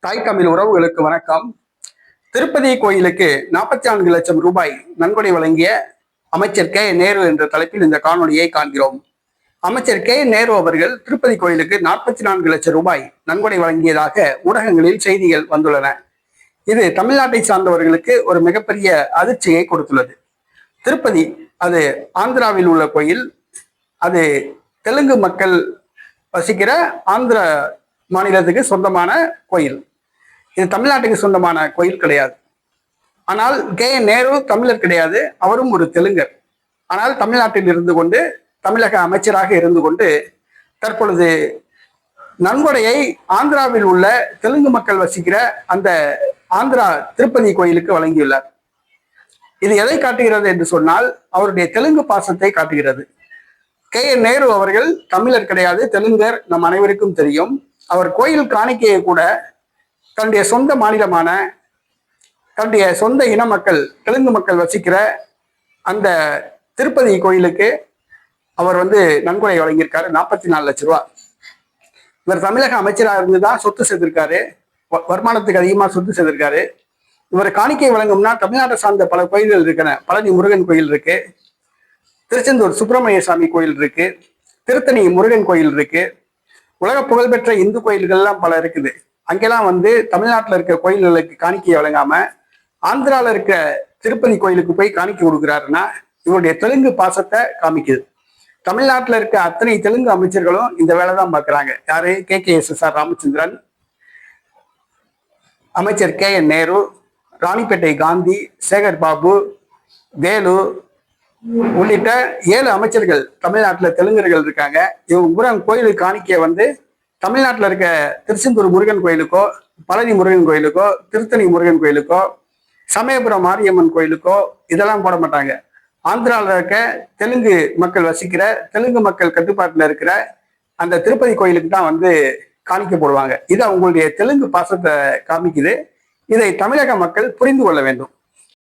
தாய் தமிழ் உறவுகளுக்கு வணக்கம். திருப்பதி கோயிலுக்கு நாற்பத்தி நான்கு லட்சம் ரூபாய் நன்கொடை வழங்கிய அமைச்சர் கே. நேரு என்ற தலைப்பில் இந்த காணொலியை காண்கிறோம். அமைச்சர் கே. நேரு அவர்கள் திருப்பதி கோயிலுக்கு நாற்பத்தி நான்கு லட்சம் ரூபாய் நன்கொடை வழங்கியதாக ஊடகங்களில் செய்திகள் வந்துள்ளன. இது தமிழ்நாட்டை சார்ந்தவர்களுக்கு ஒரு மிகப்பெரிய அதிர்ச்சியை கொடுத்துள்ளது. திருப்பதி அது ஆந்திராவில் உள்ள கோயில். அது தெலுங்கு மக்கள் வசிக்கிற ஆந்திர மாநிலத்துக்கு சொந்தமான கோயில். இது தமிழ்நாட்டுக்கு சொந்தமான கோயில் கிடையாது. ஆனால் கே. நேரு தமிழர் கிடையாது அவரும் ஒரு தெலுங்கர். ஆனால் தமிழ்நாட்டில் இருந்து கொண்டு தமிழக அமைச்சராக இருந்து கொண்டு தற்பொழுது நன்கொடையை ஆந்திராவில் உள்ள தெலுங்கு மக்கள் வசிக்கிற அந்த ஆந்திரா திருப்பதி கோயிலுக்கு வழங்கியுள்ளார். இது எதை காட்டுகிறது என்று சொன்னால் அவருடைய தெலுங்கு பாசத்தை காட்டுகிறது. கே. என். நேரு அவர்கள் தமிழர் கிடையாது தெலுங்கர் நம் அனைவருக்கும் தெரியும். அவர் கோயில் காணிக்கையை கூட தன்னுடைய சொந்த மாநிலமான தன்னுடைய சொந்த இன மக்கள் தெலுங்கு மக்கள் வசிக்கிற அந்த திருப்பதி கோயிலுக்கு அவர் வந்து நன்கொடை வழங்கியிருக்காரு. நாற்பத்தி நாலு லட்ச ரூபா. இவர் தமிழக அமைச்சராக இருந்து தான் சொத்து சேர்த்திருக்காரு. வ- வருமானத்துக்கு அதிகமாக சொத்து சேர்த்திருக்காரு. இவர் காணிக்கை வழங்கும்னா தமிழ்நாட்டை சார்ந்த பல கோயில்கள் இருக்கன. பழனி முருகன் கோயில் இருக்கு. திருச்செந்தூர் சுப்பிரமணிய சாமி கோயில் இருக்கு. திருத்தணி முருகன் கோயில் இருக்கு. உலக புகழ்பெற்ற இந்து கோயில்கள்லாம் பல இருக்குது. அங்கெல்லாம் வந்து தமிழ்நாட்டில் இருக்க கோயில்களுக்கு காணிக்கை வழங்காம ஆந்திராவில் இருக்க திருப்பதி கோயிலுக்கு போய் காணிக்கை கொடுக்குறாருன்னா இவருடைய தெலுங்கு பாசத்தை காமிக்குது. தமிழ்நாட்டில் இருக்க அத்தனை தெலுங்கு அமைச்சர்களும் இந்த வேலை தான் பார்க்குறாங்க. யாரு? K. K. S. S. R. Ramachandran அமைச்சர் கே. என். நேரு ராணிப்பேட்டை காந்தி சேகர் பாபு வேலு உள்ளிட்ட ஏழு அமைச்சர்கள் தமிழ்நாட்டில் தெலுங்கர்கள் இருக்காங்க. இவங்க பூரா கோயிலுக்கு காணிக்கையை வந்து தமிழ்நாட்டில் இருக்க திருச்செந்தூர் முருகன் கோயிலுக்கோ பழனி முருகன் கோயிலுக்கோ திருத்தணி முருகன் கோயிலுக்கோ சமயபுரம் மாரியம்மன் கோயிலுக்கோ இதெல்லாம் போட மாட்டாங்க. ஆந்திராவில் இருக்க தெலுங்கு மக்கள் வசிக்கிற தெலுங்கு மக்கள் கட்டுப்பாட்டில் இருக்கிற அந்த திருப்பதி கோயிலுக்கு தான் வந்து காணிக்க போடுவாங்க. இது அவங்களுடைய தெலுங்கு பாசத்தை காமிக்குது. இதை தமிழக மக்கள் புரிந்து கொள்ள வேண்டும்.